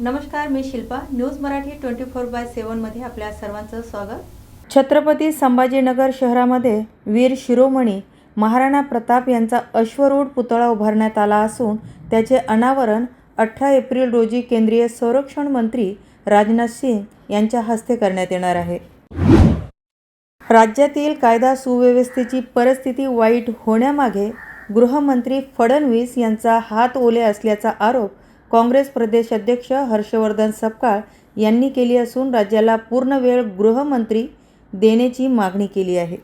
नमस्कार मी Shilpa. News Marathi twenty four by सेवनमध्ये आपल्या सर्वांचं स्वागत. छत्रपती संभाजीनगर शहरामध्ये वीर शिरोमणी महाराणा प्रताप यांचा अश्वरूढ पुतळा उभारण्यात आला असून त्याचे अनावरण अठरा एप्रिल रोजी केंद्रीय संरक्षण मंत्री राजनाथ सिंग यांच्या हस्ते करण्यात येणार आहे. राज्यातील कायदा सुव्यवस्थेची परिस्थिती वाईट होण्यामागे गृहमंत्री फडणवीस यांचा हात ओले असल्याचा आरोप काँग्रेस प्रदेश अध्यक्ष हर्षवर्धन सपकाळ यांनी केली असून राज्याला पूर्णवेळ गृहमंत्री देण्याची मागणी केली आहे.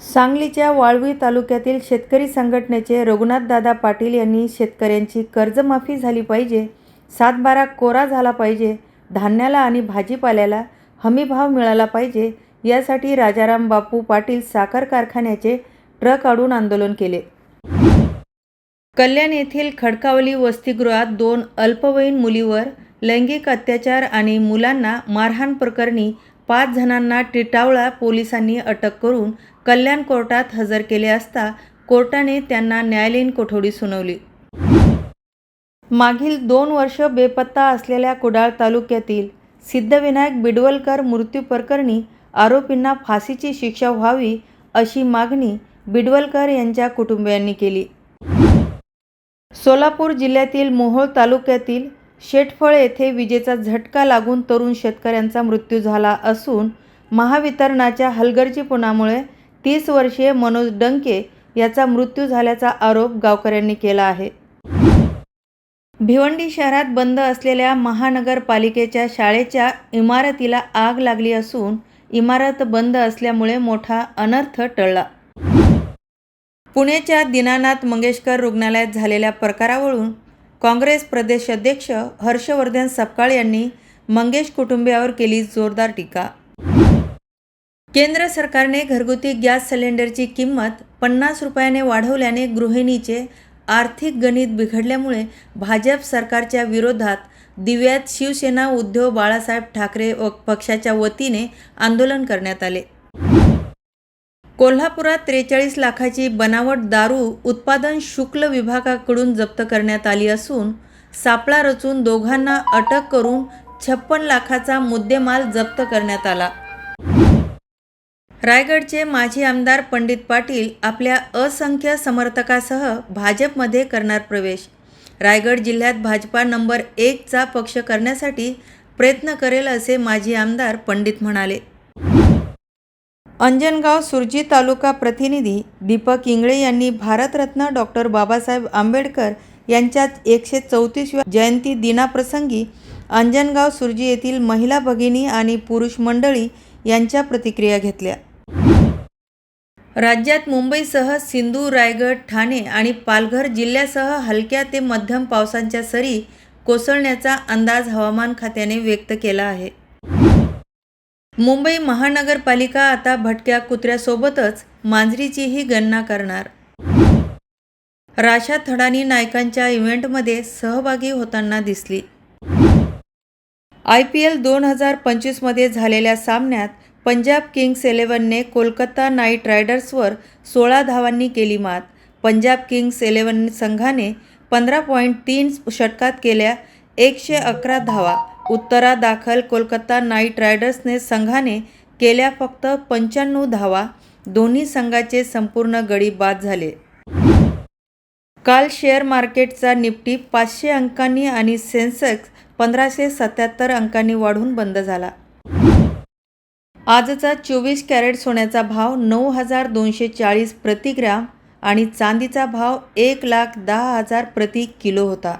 सांगलीच्या वाळवी तालुक्यातील शेतकरी संघटनेचे रघुनाथदादा पाटील यांनी शेतकऱ्यांची कर्जमाफी झाली पाहिजे सातबारा कोरा झाला पाहिजे धान्याला आणि भाजीपाल्याला हमीभाव मिळाला पाहिजे यासाठी राजाराम बापू पाटील साखर कारखान्याचे ट्रक आडून आंदोलन केले. कल्याण येथील खडकावली वसतिगृहात दोन अल्पवयीन मुलीवर लैंगिक अत्याचार आणि मुलांना मारहाण प्रकरणी पाच जणांना टिटावळा पोलिसांनी अटक करून कल्याण कोर्टात हजर केले असता कोर्टाने त्यांना न्यायालयीन कोठडी सुनावली. मागील दोन वर्ष बेपत्ता असलेल्या कुडाळ तालुक्यातील सिद्धविनायक बिडवलकर मृत्यू प्रकरणी आरोपींना फाशीची शिक्षा व्हावी अशी मागणी बिडवलकर यांच्या कुटुंबियांनी केली. सोलापूर जिल्ह्यातील मोहोळ तालुक्यातील शेटफळ येथे विजेचा झटका लागून तरुण शेतकऱ्यांचा मृत्यू झाला असून महावितरणाच्या हलगर्जीपणामुळे तीस वर्षीय मनोज डंके याचा मृत्यू झाल्याचा आरोप गावकऱ्यांनी केला आहे. भिवंडी शहरात बंद असलेल्या महानगरपालिकेच्या शाळेच्या इमारतीला आग लागली असून इमारत बंद असल्यामुळे मोठा अनर्थ टळला. पुण्याच्या दीनानाथ मंगेशकर रुग्णालयात झालेल्या प्रकारावरून काँग्रेस प्रदेश अध्यक्ष हर्षवर्धन सपकाळ यांनी मंगेश कुटुंबियावर केली जोरदार टीका. केंद्र सरकारने घरगुती गॅस सिलेंडरची किंमत पन्नास रुपयाने वाढवल्याने गृहिणीचे आर्थिक गणित बिघडल्यामुळे भाजप सरकारच्या विरोधात दिव्यात शिवसेना उद्धव बाळासाहेब ठाकरे व पक्षाच्या वतीने आंदोलन करण्यात आले. कोल्हापुरात त्रेचाळीस लाखाची बनावट दारू उत्पादन शुक्ल विभागाकडून जप्त करण्यात आली असून सापळा रचून दोघांना अटक करून छप्पन लाखाचा मुद्देमाल जप्त करण्यात आला. रायगडचे माजी आमदार पंडित पाटील आपल्या असंख्य समर्थकासह भाजपमध्ये करणार प्रवेश. रायगड जिल्ह्यात भाजपा नंबर एकचा पक्ष करण्यासाठी प्रयत्न करेल असे माजी आमदार पंडित म्हणाले. अंजनगाव सुरजी तालुका प्रतिनिधी दीपक इंगळे यांनी भारतरत्न डॉक्टर बाबासाहेब आंबेडकर यांच्या एकशे चौतीसव्या जयंती दिनाप्रसंगी अंजनगाव सुरजी येथील महिला भगिनी आणि पुरुष मंडळी यांच्या प्रतिक्रिया घेतल्या. राज्यात मुंबईसह सिंधू रायगड ठाणे आणि पालघर जिल्ह्यासह हलक्या ते मध्यम पावसांच्या सरी कोसळण्याचा अंदाज हवामान खात्याने व्यक्त केला आहे. मुंबई महानगरपालिका आता भटक्या कुत्र्यासोबतच मांजरीचीही गणना करणार. राशा थडानी नायकांच्या इव्हेंटमध्ये सहभागी होताना दिसली. आय पी एल दोन हजार पंचवीसमध्ये झालेल्या सामन्यात पंजाब किंग्स इलेव्हनने कोलकाता नाईट रायडर्सवर सोळा धावांनी केली मात. पंजाब किंग्स इलेव्हन संघाने पंधरा पॉईंट तीन षटकात केल्या एकशे अकरा धावा. उत्तरादाखल कोलकाता नाईट रायडर्सने संघाने केल्या फक्त पंच्याण्णव धावा दोन्ही संघाचे संपूर्ण गडी बाद झाले. काल शेअर मार्केटचा निफ्टी पाचशे अंकांनी आणि सेन्सेक्स पंधराशे सत्याहत्तर अंकांनी वाढून बंद झाला. आजचा चोवीस कॅरेट सोन्याचा भाव नऊ हजार दोनशे चाळीस प्रतिग्रॅम आणि चांदीचा भाव एक लाख दहा हजार प्रति किलो होता.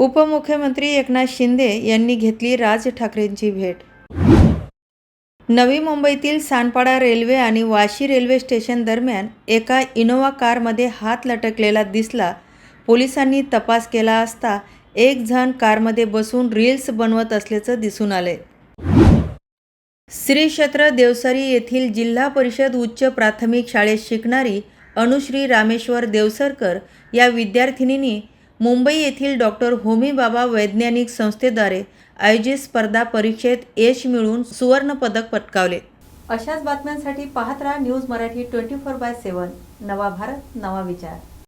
उपमुख्यमंत्री एकनाथ शिंदे यांनी घेतली राज ठाकरेंची भेट. नवी मुंबईतील सानपाडा रेल्वे आणि वाशी रेल्वे स्टेशन दरम्यान एका इनोवा कारमध्ये हात लटकलेला दिसला. पोलिसांनी तपास केला असता एक जण कारमध्ये बसून रील्स बनवत असल्याचं दिसून आले श्री क्षेत्र देवसरी येथील जिल्हा परिषद उच्च प्राथमिक शाळेत शिकणारी अनुश्री रामेश्वर देवसरकर या विद्यार्थिनींनी मुंबई येथील डॉक्टर होमी बाबा वैज्ञानिक संस्थेद्वारे आयोजित स्पर्धा परीक्षेत यश मिळवून सुवर्णपदक पटकावले. अशाच बातम्यांसाठी पाहत राहा news Marathi twenty four by seven. नवा भारत नवा विचार.